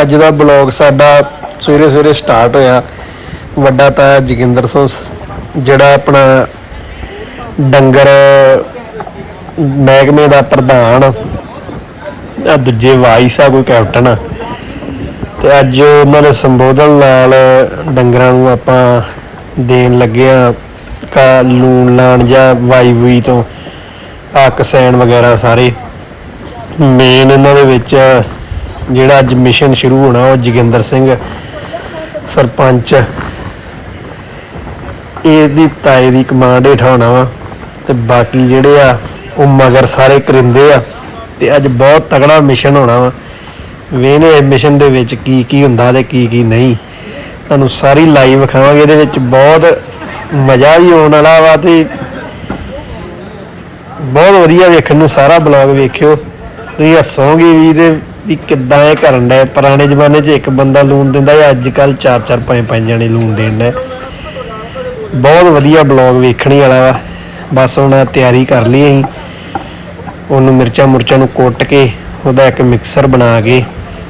ਅੱਜ ਦਾ ਬਲੌਗ ਸਾਡਾ ਸਵੇਰੇ ਸਵੇਰੇ ਸਟਾਰਟ ਹੋਇਆ। ਵੱਡਾ ਤਾਇਆ ਜੋਗਿੰਦਰ ਸਿੰਘ ਜਿਹੜਾ ਆਪਣਾ ਡੰਗਰ ਮਹਿਕਮੇ ਦਾ ਪ੍ਰਧਾਨ ਆ ਦੂਜੇ ਵਾਈਸ ਆ, ਕੋਈ ਕੈਪਟਨ ਆ। ਤੇ ਅੱਜ ਉਹਨਾਂ ਦੇ ਸੰਬੋਧਨ ਨਾਲ ਡੰਗਰਾਂ ਨੂੰ ਆਪਾਂ ਦੇਣ ਲੱਗੇ ਆ, ਕਾ ਲੂਣ ਲਾਣ ਜਾਂ ਵਾਈ ਵੂਈ ਤੋਂ ਆ ਕਸੈਣ ਵਗੈਰਾ ਸਾਰੇ। ਮੇਨ ਇਹਨਾਂ ਦੇ ਵਿੱਚ ਜਿਹੜਾ ਅੱਜ ਮਿਸ਼ਨ ਸ਼ੁਰੂ ਹੋਣਾ, ਉਹ ਜੋਗਿੰਦਰ ਸਿੰਘ ਸਰਪੰਚ। ਇਹਦੀ ਤਾਏ ਦੀ ਕਮਾਂਡ ਹੇਠ ਹੋਣਾ ਵਾ ਤੇ ਬਾਕੀ ਜਿਹੜੇ ਆ, ਉਹ ਮਗਰ ਸਾਰੇ ਕਰਿੰਦੇ ਆ ਤੇ ਅੱਜ ਬਹੁਤ ਤਗੜਾ ਮਿਸ਼ਨ ਹੋਣਾ ਵਾ। ਵੇਨੇ ਮਿਸ਼ਨ ਦੇ ਵਿੱਚ ਕੀ ਕੀ ਹੁੰਦਾ ਤੇ ਕੀ ਕੀ ਨਹੀਂ। ਤੁਹਾਨੂੰ ਸਾਰੀ ਲਾਈਵ ਵਿਖਾਵਾਂਗੇ, ਇਹਦੇ ਵਿੱਚ ਬਹੁਤ ਮਜ਼ਾ ਵੀ ਆਉਣ ਵਾਲਾ ਵਾ ਤੇ ਬਹੁਤ ਵਧੀਆ ਵੇਖਣ ਨੂੰ ਸਾਰਾ ਬਲੌਗ ਵੇਖਿਓ। ਤੁਸੀਂ ਹੱਸੋਗੇ ਵੀ ਤੇ ਵੀ ਕਿੱਦਾਂ ਇਹ ਕਰਨ ਦਾ ਪੁਰਾਣੇ ਜ਼ਮਾਨੇ 'ਚ ਇੱਕ ਬੰਦਾ ਲੂਣ ਦਿੰਦਾ ਜਾਂ ਅੱਜ ਕੱਲ ਚਾਰ ਚਾਰ, ਪੰਜ ਪੰਜ ਜਣੇ ਲੂਣ ਦੇਣ ਦਾ ਬਹੁਤ ਵਧੀਆ ਬਲੌਗ ਵੇਖਣੀ ਵਾਲਾ ਵਾ। ਬਸ ਹੁਣ ਤਿਆਰੀ ਕਰ ਲਈ ਅਸੀਂ। ਉਹਨੂੰ ਮਿਰਚਾਂ ਮੁਰਚਾਂ ਨੂੰ ਕੁੱਟ ਕੇ ਉਹਦਾ ਇੱਕ ਮਿਕਸਰ ਬਣਾ ਕੇ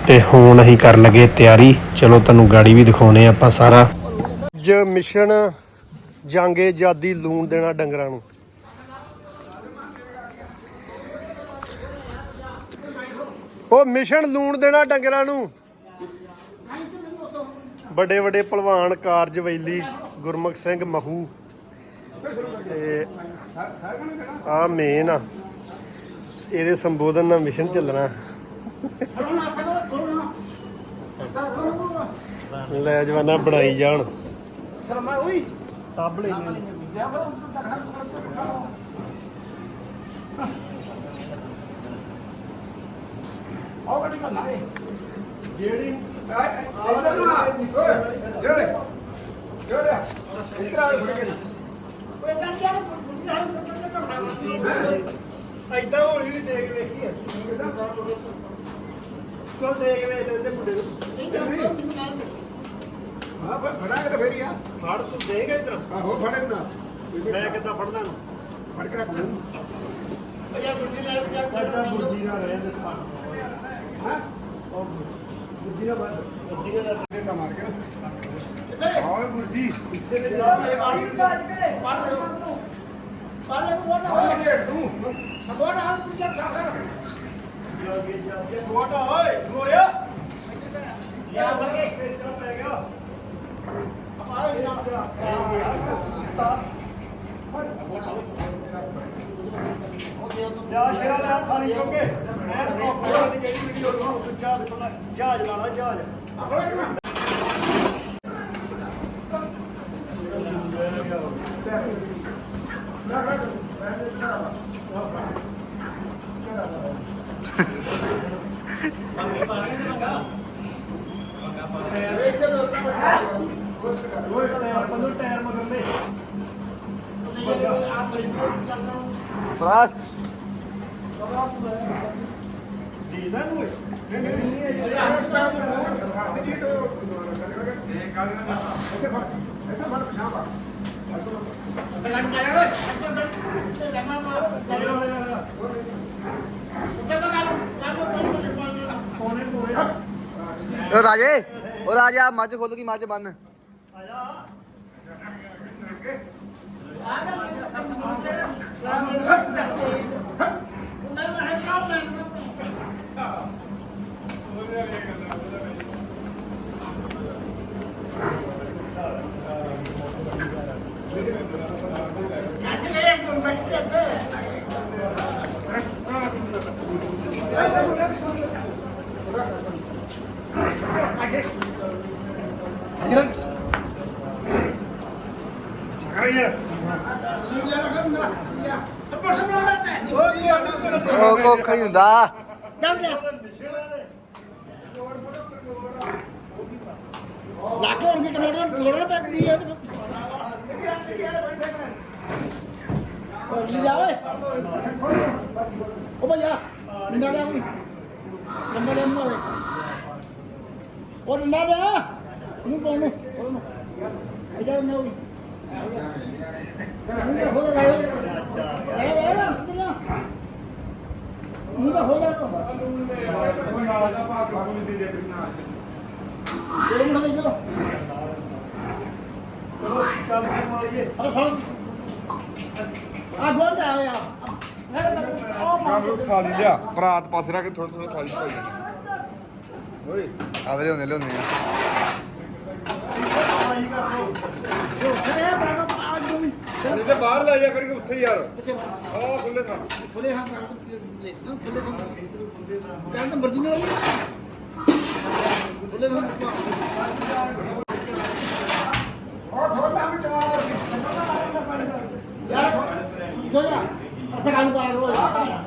ਤੇ ਹੁਣ ਅਸੀਂ ਕਰਨ ਲੱਗੇ ਤਿਆਰੀ। ਚਲੋ ਤੁਹਾਨੂੰ ਗਾੜੀ ਵੀ ਦਿਖਾਉਨੇ ਆਪਾਂ ਸਾਰਾ। ਜ ਮਿਸ਼ਨ ਜਾਂਗੇ ਜਾਦੀ ਲੂਣ ਦੇਣਾ ਡੰਗਰਾਂ ਨੂੰ। ਉਹ ਮਿਸ਼ਨ ਲੂਣ ਦੇਣਾ ਡੰਗਰਾਂ ਨੂੰ। ਵੱਡੇ ਵੱਡੇ ਪਹਿਲਵਾਨ ਕਾਰਜ ਵੈਲੀ ਗੁਰਮੁਖ ਸਿੰਘ ਮਹੂ। ਤੇ ਆ ਮੇਨ ਆ। ਇਹਦੇ ਸੰਬੋਧਨ ਨਾਲ ਮਿਸ਼ਨ ਚੱਲਣਾ। ਲੈ ਜਵਾਨਾ ਬਣਾਈ ਜਾਣ। ਤਾਬਲੇ ਜਿਹੜੀ ਐਦਾਂ ਹੋਰ ਵੀ ਦੇਖ ਵੇਖੀ ਕਿਉਂ ਦੇਖ ਵੇਖ ਤੇ ਮੁੰਡੇ ਨੂੰ ਫੜ ਤੂੰ ਦੇਖ ਇਧਰ ਮੈਂ ਕਿੱਦਾਂ ਫੜਦਾ ਨੂੰ ਨਾਲ ਰਹਿ ਦੇ ਸਾਹ ਹਾਂ ਉਹ ਬੁੱਧੀ ਨਾਲ ਬਾਤ ਬੁੱਧੀ ਨਾਲ ਇਸੇ ਨੇ ਜਾਗੇ ਜਾਗੇ ਗੋਟਾ ਓਏ ਗੋਰਿਆ ਯਾ ਬਰਗੇ ਫੇਰ ਚਾ ਪੈ ਗਿਆ ਜਾ ਸ਼ੇਰਾ ਲੈ ਖਾਲੀ ਚੋਕੇ ਮੈਂ ਤੋਂ ਕੋਲ ਦੀ ਜਿਹੜੀ ਵੀਡੀਓ ਨੂੰ ਜਹਾਜ਼ ਕੋਲ ਜਹਾਜ਼ ਲਾਣਾ ਜਹਾਜ਼ ਓਏ ਟਾਇਰ ਪੰਦੋ ਟਾਇਰ ਮਗਰ ਲੈ ਪ੍ਰਾਸ ਦੀਦਾ ਨੂੰ ਕੋਨੇ ਕੋਨੇ ਓ ਰਾਜੇ ਓ ਰਾਜਾ ਮੱਝ ਖੋਲ ਕੀ ਮੱਝ ਬੰਨ ਉਹ ਕੋਖ ਹੀ ਹੁੰਦਾ। ਲੱਖ ਹੋਰ ਵੀ ਕਨੇਡੀਅਨ ਲੋੜਾਂ ਪੈ ਗਈ ਹੈ ਤੇ ਲੈ ਓਏ। ਓ ਭਈਆ ਨਿੰਦਾ ਲਿਆ ਕੋਈ ਨੰਬਰ ਦੇ ਮੂੰਹ ਉਹ ਨਿੰਦਾ ਲਿਆ। ਨੂੰ ਪਾਉਣ ਨੂੰ। ਉਹਨੂੰ ਇਹਦਾ ਨਾ ਹੋਈ ਹੋ ਗਿਆ ਲੈ ਲੈ ਲੈ ਮੂੰਹ ਦਾ ਹੋ ਜਾ ਤੂੰ ਇਹ ਮੁੰਡਾ ਦੇ ਚਲੋ ਹਲੋ ਹਲੋ ਆ ਗੋਲ ਤੇ ਆਇਆ ਕਾਮਰੂ ਖਾਲੀ ਲਿਆ ਭਰਾਤ ਪਾਸੇ ਰੱਖ ਕੇ ਥੋੜਾ ਥੋੜਾ ਖਾਲੀ ਪਾਈ ਓਏ ਆਵੇ ਲਿਆਉਂਦੇ ਲਿਆਉਂਦੇ ਆ। ਇਹਦੇ ਬਾਹਰ ਲੈ ਜਾ ਕਰਕੇ ਉੱਥੇ ਯਾਰ। ਆਹ ਖੁੱਲੇ ਥਾਂ। ਖੁੱਲੇ ਹਾਂ ਖੁੱਲੇ ਹਾਂ ਕਹਿੰਦਾ ਮਰਜ਼ੀ ਨਾਲ ਖੁੱਲੇ ਹਾਂ ਯਾਰ ਜੋ ਜਾ ਅਸਾਂ ਕੰਮ ਪਾ ਰੋ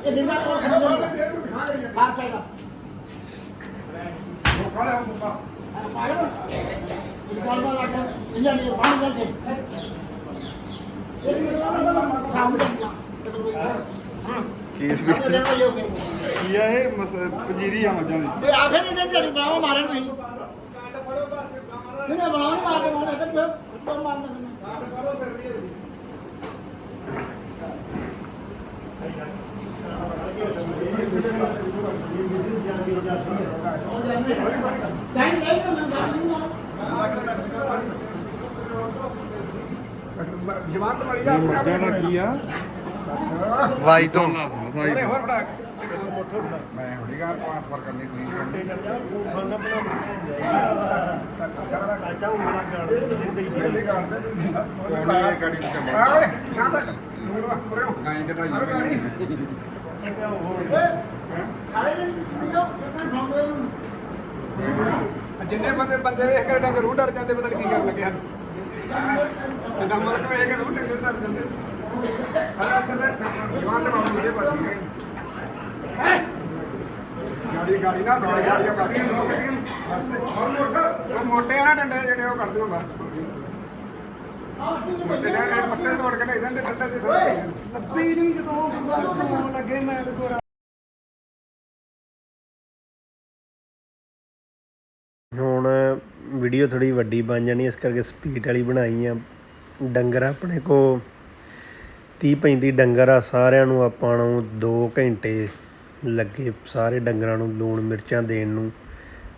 ਇਹ ਦਿਨਾਂ ਕੋਲ ਖੰਦੇ ਬਾਹਰ ਚਾਹੀਦਾ ਖਾਲੇ ਹਮ ਬੁਕਾ ਪਾਗਲ ਇਸ ਗੱਲ ਦਾ ਲੱਗਾ ਇਹਨਾਂ ਨੇ ਬਾਹਰ ਜਾਂਦੇ ਇਹ ਵੀ ਕੰਮ ਕਰਨਾ ਕੇਸ ਇਸ ਵਿੱਚ ਕੀ ਆ ਇਹ ਪੰਜੀਰੀ ਆ ਮੱਝਾਂ ਦੀ ਤੇ ਆ ਫਿਰ ਇਹਨੇ ਝੜੀ ਬਾਹਾਂ ਮਾਰਨ ਤੁਸੀਂ ਨਹੀਂ ਮੈਂ ਬਾਹਾਂ ਨਹੀਂ ਮਾਰਦੇ ਮਾਰਦੇ ਇੱਧਰ ਪਿਓ ਉੱਤੋਂ ਮਾਰਦੇ ਨੇ ਟਾਈਮ ਲੈ ਕੇ ਮੈਂ ਗੱਲ ਨਹੀਂ ਮਾਰ ਇਹ ਮੱਝਾਂ ਦਾ ਕੀ ਆ? ਵਾਈ ਤੋਂ। ਮਸਾਈ ਹੋਰ ਫੜਾ ਮੈਂ ਹੁੜੀ ਗਾ ਟ੍ਰਾਂਸਫਰ ਕਰਨੀ ਤੁਸੀਂ ਕਰਨੀ ਕੋਣੀ ਇਹ ਗਾੜੀ ਚ ਆਵੇ ਸ਼ਾਂਤ ਗਾਈ ਕਟਾਈ ਸਾਰੇ ਦਿਨ ਜੋ ਫਾਉਂਦੇ ਜਿੰਨੇ ਬੰਦੇ ਬੰਦੇ ਵੇਖ ਕੇ ਡੰਗਰ ਉਹ ਡਰ ਜਾਂਦੇ ਪਤਾ ਨੀ ਕੀ ਕਰਨ ਲੱਗੇ ਹਨ। ਜਿੱਦਾਂ ਮਲਕ ਵੇਖ ਕੇ ਉਹ ਡੰਗਰ ਡਰ ਜਾਂਦੇ ਹਲਾ ਕਦੇ ਜਵਾਨ ਤੇ ਮਾਰੂ ਦੇ ਪਰ ਠੀਕ ਹੈ? ਗਾੜੀ ਗਾੜੀ ਨਾ ਦੌੜ ਗਾੜੀ ਗਾੜੀ ਲੋਕ ਕਿਨ ਹਸਤੇ ਉਹ ਮੋਟੇ ਆ ਨਾ ਡੰਡੇ ਜਿਹੜੇ ਉਹ ਕਰਦੇ ਹੋ ਬਾਹਰ। ਮੋਟੇ ਨੇ ਇਹ ਪੱਤੇ ਤੋੜ ਕੇ ਲੈ ਜਾਂਦੇ ਠੰਡੇ ਤੇ ਥੋੜਾ ਲੱਭੀ ਨਹੀਂ ਜਦੋਂ ਬੰਦਾ ਲੱਗੇ ਮੈਂ ਤੇ ਗੋਰਾ ਹੁਣ ਵੀਡੀਓ ਥੋੜੀ ਵੱਡੀ ਬਣ ਜਾਣੀ ਇਸ ਕਰਕੇ ਸਪੀਡ ਵਾਲੀ ਬਣਾਈ ਆ। ਡੰਗਰ ਆਪਣੇ ਕੋ 30 35 ਡੰਗਰ ਆ, ਸਾਰਿਆਂ ਨੂੰ ਆਪਾਂ ਨੂੰ 2 ਘੰਟੇ ਲੱਗੇ ਸਾਰੇ ਡੰਗਰਾਂ ਨੂੰ ਲੂਣ ਮਿਰਚਾਂ ਦੇਣ ਨੂੰ।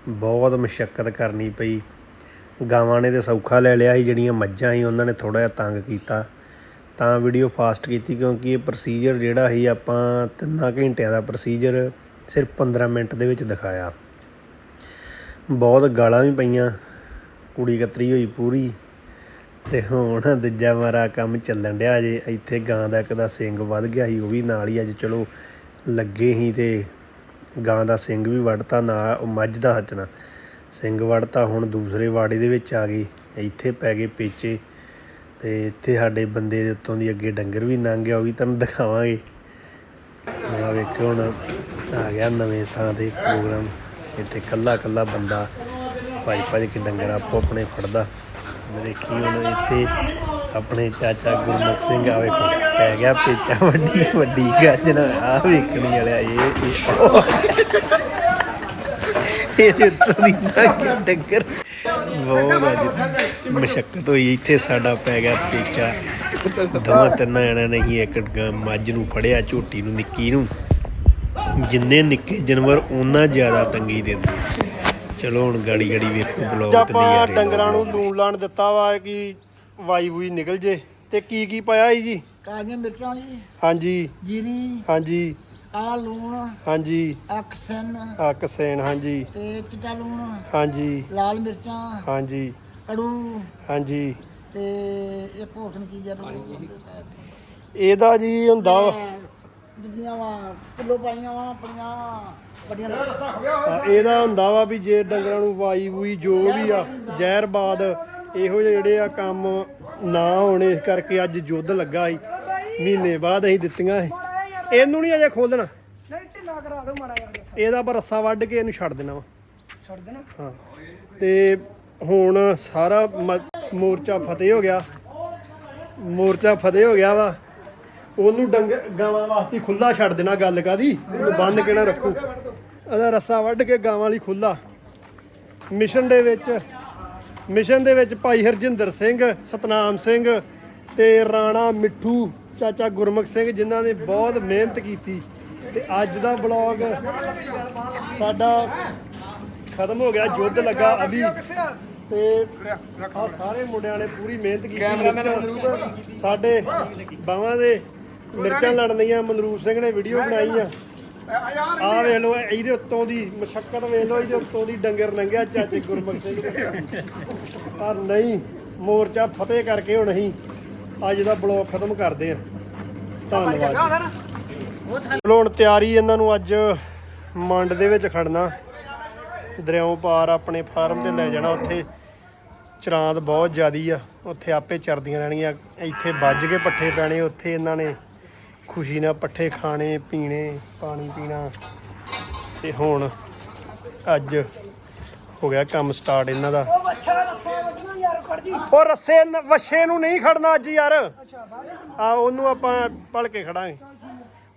ਬਹੁਤ ਮੁਸ਼ਕਲ ਕਰਨੀ ਪਈ। ਗਾਵਾਂ ਨੇ ਤੇ ਸੌਖਾ ਲੈ ਲਿਆ ਸੀ, ਜਿਹੜੀਆਂ ਮੱਝਾਂ ਸੀ, ਉਹਨਾਂ ਨੇ ਥੋੜਾ ਜਿਹਾ ਤੰਗ ਕੀਤਾ। ਤਾਂ ਵੀਡੀਓ ਫਾਸਟ ਕੀਤੀ, ਕਿਉਂਕਿ ਇਹ ਪ੍ਰੋਸੀਜਰ ਜਿਹੜਾ ਸੀ, ਆਪਾਂ ਤਿੰਨਾਂ ਘੰਟਿਆਂ ਦਾ ਪ੍ਰੋਸੀਜਰ ਸਿਰਫ 15 ਮਿੰਟ ਦੇ ਵਿੱਚ ਦਿਖਾਇਆ। ਬਹੁਤ ਗਾਲਾਂ ਵੀ ਪਈਆਂ। ਕੁੜੀ ਕਤਰੀ ਹੋਈ ਪੂਰੀ। ਤੇ ਹੁਣ ਦੂਜਾ ਮਾਰਾ ਕੰਮ ਚੱਲਣ ਡਿਆ ਜੇ। ਇੱਥੇ ਗਾਂ ਦਾ ਇੱਕ ਦਾ ਸਿੰਘ ਵੱਧ ਗਿਆ ਸੀ, ਉਹ ਵੀ ਨਾਲ ਹੀ ਅੱਜ ਚਲੋ ਲੱਗੇ ਹੀ ਤੇ ਗਾਂ ਦਾ ਸਿੰਘ ਵੀ ਵੱਢਤਾ ਨਾਲ ਮੱਝ ਦਾ ਹੱਚਣਾ ਸਿੰਗ ਵੱਢਤਾ, ਹੁਣ ਦੂਸਰੇ ਵਾੜੇ ਦੇ ਵਿੱਚ ਆ ਗਏ ਇੱਥੇ ਪੈ ਗਏ ਪੇਚੇ ਤੇ ਇੱਥੇ ਸਾਡੇ ਬੰਦੇ ਦੇ ਉੱਤੋਂ ਦੀ ਅੱਗੇ ਡੰਗਰ ਵੀ ਲੰਘ ਗਿਆ, ਉਹ ਵੀ ਤੁਹਾਨੂੰ ਦਿਖਾਵਾਂਗੇ। ਆ ਵੇਖੋ ਹੁਣ, ਆ ਗਿਆ ਨਵੇਂ ਥਾਂ ਤੇ ਪ੍ਰੋਗਰਾਮ। ਇੱਥੇ ਕੱਲਾ ਕੱਲਾ ਬੰਦਾ ਭੱਜ ਭੱਜ ਕੇ ਡੰਗਰ ਆਪੋ ਆਪਣੇ ਫੜਦਾ। ਦੇਖੀ ਹੁਣ ਇੱਥੇ ਆਪਣੇ ਚਾਚਾ ਗੁਰਮੁਖ ਸਿੰਘ ਆ ਵੇਖੋ, ਪੈ ਗਿਆ ਪੇਚਾ ਵੱਡੀ ਵੱਡੀ ਗੱਜਣਾ, ਆ ਵੇਖਣੀ ਵਾਲਿਆ ਇਹ ਇਹ ਉੱਤੋਂ ਦੀ ਲੰਘ ਡੰਗਰ। ਬਹੁਤ ਅੱਜ ਮਸ਼ੱਕਤ ਹੋਈ, ਇੱਥੇ ਸਾਡਾ ਪੈ ਗਿਆ ਪੇਚਾ। ਦੋਵਾਂ ਤਿੰਨਾਂ ਜਣਿਆਂ ਨੇ ਹੀ ਇੱਕ ਮੱਝ ਨੂੰ ਫੜਿਆ, ਝੋਟੀ ਨੂੰ, ਨਿੱਕੀ ਨੂੰ। ਜਿੰਨੇ ਨਿੱਕੇ ਜਾਨਵਰ, ਉਹਨਾਂ ਜ਼ਿਆਦਾ ਤੰਗੀ ਦਿੰਦੇ। ਚਲੋ ਹੁਣ ਗਾੜੀ ਗਾੜੀ ਵੇਖੋ ਬਲੌਗ ਤੇ ਆਪਾਂ ਡੰਗਰਾਂ ਨੂੰ। ਲੂਣ ਲਾਣ ਦਿੱਤਾ ਵਾ ਕਿ ਵਾਈ ਵੂਈ ਨਿਕਲ ਜੇ ਤੇ ਕੀ ਕੀ ਪਾਇਆ ਜੀ? ਕਾਲੀਆਂ ਮਿਰਚਾਂ ਜੀ ਹਾਂਜੀ। ਜੀਰੀ। ਹਾਂਜੀ। ਕਾਲਾ ਲੂਣ। ਹਾਂਜੀ। ਅਕਸਨ ਅਕਸੇਨ ਹਾਂਜੀ। ਤੇ ਚਿੱਟਾ ਲੂਣ। ਹਾਂਜੀ। ਲਾਲ ਮਿਰਚਾਂ। ਹਾਂਜੀ। ਕੜੂ। ਹਾਂਜੀ। ਤੇ ਇੱਕ ਹੋਰ ਕੀ ਜਿਆ ਇਹਦਾ ਜੀ ਹੁੰਦਾ ਵਾ ਜਿੱਦੀਆਂ ਵਾ ਕਿਲੋ ਪਾਈਆਂ ਵਾ ਆਪਣੀਆਂ ਵੱਡੀਆਂ ਹਾਂ, ਇਹਦਾ ਹੁੰਦਾ ਵਾ ਵੀ ਜੇ ਡੰਗਰਾਂ ਨੂੰ ਵਾਈ ਵੂਈ ਜੋ ਵੀ ਆ ਜ਼ਹਿਰਬਾਦ ਇਹੋ ਜਿਹੇ ਜਿਹੜੇ ਆ ਕੰਮ ਨਾ ਹੋਣ ਇਸ ਕਰਕੇ ਅੱਜ ਯੁੱਧ ਲੱਗਾ ਸੀ। ਮਹੀਨੇ ਬਾਅਦ ਅਸੀਂ ਦਿੱਤੀਆਂ ਸੀ। ਇਹਨੂੰ ਨਹੀਂ ਅਜੇ ਖੋਲਣਾ ਨਹੀਂ ਢਿੱਲਾ ਕਰਾ ਦਿਓ ਮਾੜਾ ਜਿਹਾ। ਇਹਦਾ ਪਰ ਰੱਸਾ ਵੱਢ ਕੇ ਇਹਨੂੰ ਛੱਡ ਦੇਣਾ ਵਾ। ਛੱਡ ਦੇਣਾ? ਹਾਂ। ਤੇ ਹੁਣ ਸਾਰਾ ਮ- ਮੋਰਚਾ ਫਤਿਹ ਹੋ ਗਿਆ। ਮੋਰਚਾ ਫਤਿਹ ਹੋ ਗਿਆ ਵਾ। ਉਹਨੂੰ ਡੰਗ ਗਾਵਾਂ ਵਾਸਤੇ ਖੁੱਲਾ ਛੱਡ ਦੇਣਾ ਗੱਲ ਕਾਦੀ ਬੰਨ ਕੇ ਨਾ ਰੱਖੋ? ਇਹਦਾ ਰੱਸਾ ਵੱਢ ਕੇ ਗਾਵਾਂ ਲਈ ਖੁੱਲਾ ਮਿਸ਼ਨ ਦੇ ਵਿੱਚ ਮਿਸ਼ਨ ਦੇ ਵਿੱਚ ਭਾਈ ਹਰਜਿੰਦਰ ਸਿੰਘ ਸਤਨਾਮ ਸਿੰਘ ਤੇ ਰਾਣਾ ਮਿੱਠੂ ਚਾਚਾ ਗੁਰਮੁਖ ਸਿੰਘ ਜਿਨ੍ਹਾਂ ਨੇ ਬਹੁਤ ਮਿਹਨਤ ਕੀਤੀ। ਤੇ ਅੱਜ ਦਾ ਬਲੌਗ ਸਾਡਾ ਖਤਮ ਹੋ ਗਿਆ ਯੁੱਧ ਲੱਗਾ ਅਭੀ। ਤੇ ਆ ਸਾਰੇ ਮੁੰਡਿਆਂ ਨੇ ਪੂਰੀ ਮਿਹਨਤ ਕੀਤੀ। ਸਾਡੇ ਬਾਵਾਂ ਦੇ ਮਿਰਚਾਂ ਲੜਨੀਆਂ ਮਨਰੂਪ ਸਿੰਘ ਨੇ ਵੀਡੀਓ ਬਣਾਈ ਆ। ਆ ਵੇਖ ਲਓ ਇਹਦੇ ਉੱਤੋਂ ਦੀ ਮਸ਼ੱਕਤ ਵੇਖ ਲਓ ਇਹਦੇ ਉੱਤੋਂ ਦੀ ਡੰਗਰ ਲੰਘਿਆ ਚਾਚੇ ਗੁਰਮੁਖ ਸਿੰਘ ਪਰ ਨਹੀਂ ਮੋਰਚਾ ਫਤਿਹ ਕਰਕੇ ਹੁਣ ਅਸੀਂ ਅੱਜ ਦਾ ਬਲੌਗ ਖਤਮ ਕਰਦੇ ਆ ਧੰਨਵਾਦ ਚਲੋ ਹੁਣ ਤਿਆਰੀ ਇਹਨਾਂ ਨੂੰ ਅੱਜ ਮੰਡ ਦੇ ਵਿੱਚ ਖੜਨਾ। ਦਰਿਆਓਂ ਪਾਰ ਆਪਣੇ ਫਾਰਮ ਤੇ ਲੈ ਜਾਣਾ ਉੱਥੇ ਚਰਾਂਦ ਬਹੁਤ ਜ਼ਿਆਦੀ ਆ। ਉੱਥੇ ਆਪੇ ਚਰਦੀਆਂ ਰਹਿਣੀਆਂ ਇੱਥੇ ਵੱਜ ਕੇ ਪੱਠੇ ਪੈਣੇ ਉੱਥੇ ਇਹਨਾਂ ਨੇ ਖੁਸ਼ੀ ਨਾਲ ਪੱਠੇ ਖਾਣੇ ਪੀਣੇ ਪਾਣੀ ਪੀਣਾ। ਤੇ ਹੁਣ ਅੱਜ ਹੋ ਗਿਆ ਕੰਮ ਸਟਾਰਟ ਇਹਨਾਂ ਦਾ। ਉਹ ਬੱਚਾ ਰੱਸਾ ਵੱਢਣਾ ਯਾਰ ਖੜ ਜੀ। ਉਹ ਰੱਸੇ ਨ- ਵੱਛੇ ਨੂੰ ਨਹੀਂ ਖੜਨਾ ਅੱਜ ਯਾਰ। ਆ ਉਹਨੂੰ ਆਪਾਂ ਪਲ ਕੇ ਖੜਾਂਗੇ।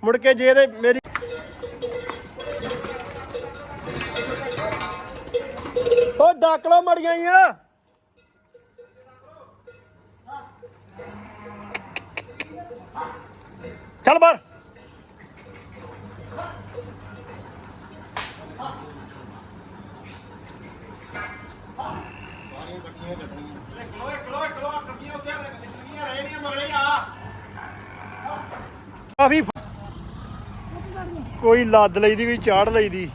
ਮੁੜ ਕੇ ਜੇ ਇਹਦੇ ਮੇਰੀ ਉਹ ਡੱਕ ਲੋ ਮੜੀਆਂ ਆ। ਚੱਲ ਬਾਹਰ ਕਾਫੀ ਕੋਈ ਲੱਦ ਲਈ ਦੀ ਕੋਈ ਚਾੜ ਲਈਦੀ।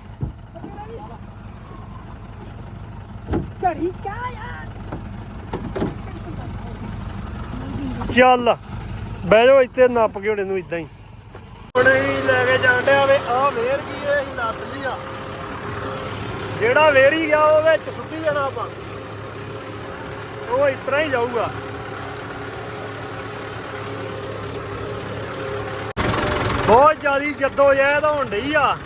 ਘੜੀ ਕਿਆ ਯਾਰ ਚੱਲ। ਬਹਿ ਜਾਓ ਇੱਥੇ, ਨੱਪ ਕੇ ਉਹਨੇ ਨੂੰ ਇਦਾਂ ਹੀ। ਹੁਣ ਹੀ ਲੈ ਕੇ ਜਾਂਦੇ ਵੇ ਆ ਵੇਰ ਕੀ ਇਹ ਅਸੀਂ ਲੱਦ ਲਈ ਆ। ਜਿਹੜਾ ਵੇਰੀ ਗਿਆ, ਉਹ ਵਿੱਚ ਸੁੱਟੀ ਜਾਣਾ ਆਪਾਂ। ਉਹ ਇਸ ਤਰ੍ਹਾਂ ਹੀ ਜਾਊਗਾ। ਬਹੁਤ ਜ਼ਿਆਦੀ ਜੱਦੋ ਜਹਿਦ ਹੋਣ ਡਈ ਆ।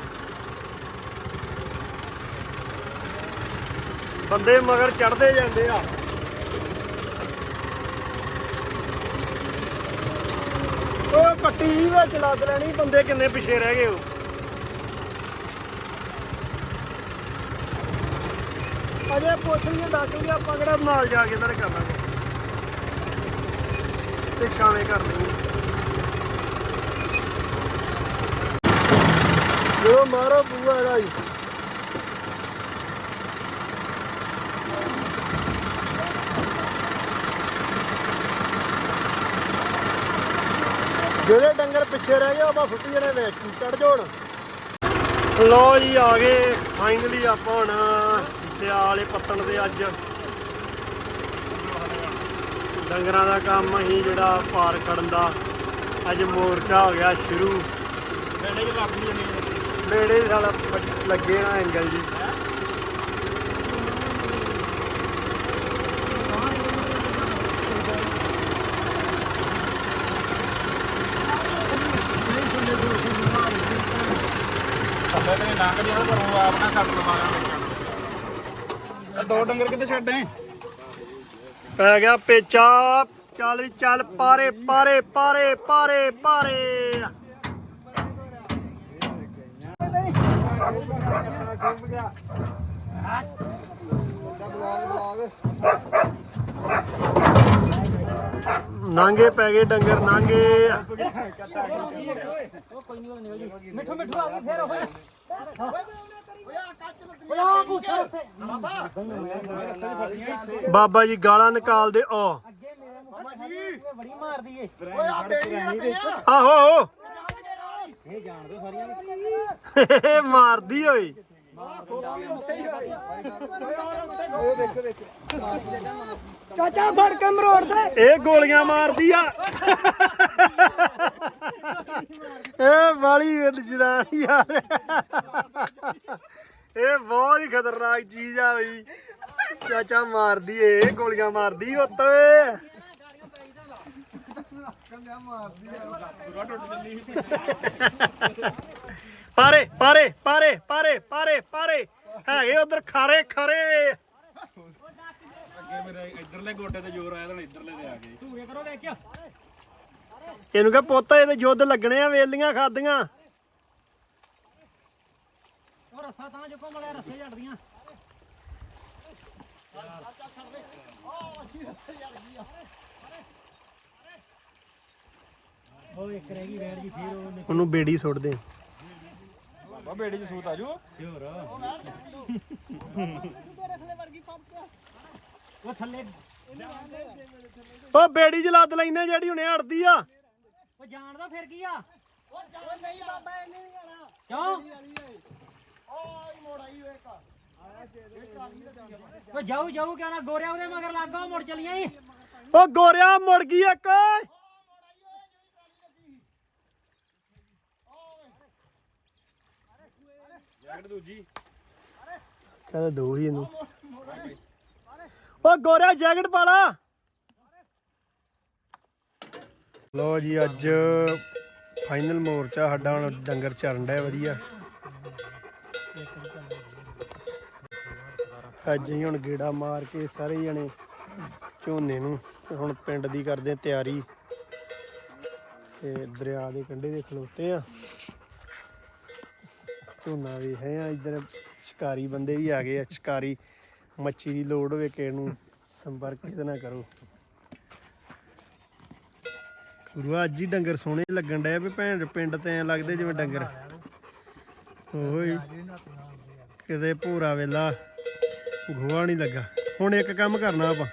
ਬੰਦੇ ਮਗਰ ਚੜਦੇ ਜਾਂਦੇ ਆ। ਕੱਟੀ ਹੀ ਵਿੱਚ ਲੱਦ ਲੈਣੀ, ਬੰਦੇ ਕਿੰਨੇ ਪਿੱਛੇ ਰਹਿ ਗਏ ਉਹ। ਅਜੇ ਪੁੱਛ ਲਈਏ ਡਾਕ ਆਪਾਂ ਕਿਹੜਾ ਨਾਲ ਜਾ ਕੇ ਇਧਰ ਕਰਾਂਗੇ। ਤੇ ਛਾਵੇਂ ਕਰ ਲਈ ਜੋ ਮਾਰੋ ਬੂਆ ਇਹਦਾ ਹੀ ਜਿਹੜੇ ਡੰਗਰ ਪਿੱਛੇ ਰਹਿ ਗਏ ਉਹ ਬਸ ਸੁੱਟੀ ਜਣੇ ਵਿੱਚ ਹੀ ਚੜ ਜਾਣ ਲੋ ਜੀ ਆ ਗਏ। ਫਾਈਨਲੀ ਆਪਾਂ ਹੁਣ ਸਿਆਲੇ ਪੱਤਣ ਦੇ ਅੱਜ। ਡੰਗਰਾਂ ਦਾ ਕੰਮ ਅਸੀਂ ਜਿਹੜਾ ਪਾਰ ਕਰਨ ਦਾ। ਅੱਜ ਮੋਰਚਾ ਹੋ ਗਿਆ ਸ਼ੁਰੂ। ਬੇੜੇ ਚ ਲੱਗ ਜਣੇ ਬੇੜੇ ਸਾਲਾ ਲੱਗੇ ਨਾ ਐਂਗਲ ਜੀ। ਦੋ ਡੰਗਰ ਕਿੱਥੇ ਛੱਡੇ ਪੈ ਗਿਆ ਪੇਚਾ। ਚੱਲ ਵੀ ਚੱਲ ਪਾਰੇ ਪਾਰੇ ਪਾਰੇ ਪਾਰੇ ਪਾਰੇ। ਨਾਂਗੇ ਪੈ ਗਏ ਡੰਗਰ ਨਾਂਗੇ। ਮਿੱਠੂ ਮਿੱਠੂ ਆ ਗਈ ਫੇਰ ਹੋਏ ਬਾਬਾ ਜੀ ਗਾਲਾਂ ਨਿਕਾਲਦੇ ਆ ਬੜੀ ਮਾਰਦੀ ਏ ਆਹੋ ਆਹੋ। ਇਹ ਜਾਣ ਦੋ ਸਾਰੀਆਂ ਮਾਰਦੀ ਓਏ। ਚਾਚਾ ਫੜ ਕੇ ਮਰੋੜ ਦੇ। ਇਹ ਗੋਲੀਆਂ ਮਾਰਦੀ ਆ। ਇਹ ਵਾਲੀ ਜਨਾਨ ਯਾਰ ਇਹ ਬਹੁਤ ਹੀ ਖਤਰਨਾਕ ਚੀਜ਼ ਆ ਬਈ। ਚਾਚਾ ਮਾਰਦੀ ਏ ਗੋਲੀਆਂ ਮਾਰਦੀ ਉੱਤ ਪਾਰੇ ਪਾਰੇ ਪਾਰੇ ਪਾਰੇ ਪਾਰੇ ਪਾਰੇ। ਹੈਗੇ ਉਧਰ ਖਾਰੇ ਖਾਰੇ। ਇਧਰਲੇ ਗੋਟੇ ਤੇ ਜ਼ੋਰ ਆਇਆ ਤਾਂ ਇਧਰਲੇ ਤੇ ਆ ਗਏ। ਧੂਰੇ ਕਰੋ ਵਿੱਚ ਇਹਨੂੰ ਕਹ ਪੁੱਤ ਇਹਦੇ ਯੁੱਧ ਲੱਗਣੇ ਆ ਵੇਲੀਆਂ ਖਾਦੀਆਂ ਉਹ ਰੱਸਾ ਤਾਂ ਜੁਕੋ ਮਲਿਆ ਰੱਸੇ ਝੜਦੀਆਂ ਉਹ ਇੱਕ ਰਹਿ ਗਈ ਰਹਿਣ ਦੀ ਫੇਰ ਉਹ ਉਹਨੂੰ ਬੇੜੀ ਸੁੱਟ ਦੇ। ਬਾ ਬੇੜੀ ਚ ਸੂਤ ਆਜੂ ਉਹ ਥੱਲੇ। ਉਹ ਬੇੜੀ 'ਚ ਲੱਦ ਲੈਨੇ ਜਿਹੜੀ ਹੁਣੇ ਅੜਦੀ ਆ। ਉਹ ਜਾਣਦਾ ਫਿਰ ਕੀ ਆ। ਕਿਉਂ? ਉਹ ਜਾਊ ਜਾਊ ਕਿਉਂ ਨਾ? ਗੋਰਿਆ ਉਹਦੇ ਮਗਰ ਲੱਗਾ ਮੁੜ ਚਲੀਆਂ ਈ ਉਹ ਗੋਰਿਆ ਮੁੜ ਗਈ ਇੱਕ। ਜੈਕਟ ਦੂਜੀ ਕਹਿੰਦਾ ਦੋ ਹੀ ਇਹਨੂੰ। ਉਹ ਗੋਰਿਆ, ਜੈਕਟ ਪਾ ਲਾ। ਲੋ ਜੀ, ਅੱਜ ਫਾਈਨਲ ਮੋਰਚਾ, ਸਾਡਾ ਹੁਣ ਡੰਗਰ ਚੱਲਣ ਡਿਆ, ਵਧੀਆ। ਅੱਜ ਹੀ ਹੁਣ ਗੇੜਾ ਮਾਰ ਕੇ ਸਾਰੇ ਜਣੇ ਝੋਨੇ ਨੂੰ ਤੇ ਹੁਣ ਪਿੰਡ ਦੀ ਕਰਦੇ ਤਿਆਰੀ। ਤੇ ਦਰਿਆ ਦੇ ਕੰਢੇ ਦੇ ਖਲੋਤੇ ਆ ਝੋਨਾ ਵੀ ਹੈ ਆ, ਇੱਧਰ ਸ਼ਿਕਾਰੀ ਬੰਦੇ ਵੀ ਆ ਗਏ ਆ। ਸ਼ਿਕਾਰੀ ਮੱਛੀ ਦੀ ਲੋੜ ਹੋਵੇ ਕਿਸੇ ਨੂੰ ਸੰਪਰਕ ਕਿਸੇ ਨਾਲ ਕਰੋ। ਗੁਰੂਆ ਅੱਜ ਹੀ ਡੰਗਰ ਸੋਹਣੇ ਲੱਗਣ ਡਏ ਵੀ ਭੈਣ, ਪਿੰਡ ਤੇ ਐ ਲੱਗਦੇ ਜਿਵੇਂ ਡੰਗਰ। ਓਏ, ਕਿਤੇ ਭੂਰਾ ਵੇਲਾ। ਗੋਹਾ ਨਹੀਂ ਲੱਗਾ। ਹੁਣ ਇੱਕ ਕੰਮ ਕਰਨਾ ਆਪਾਂ।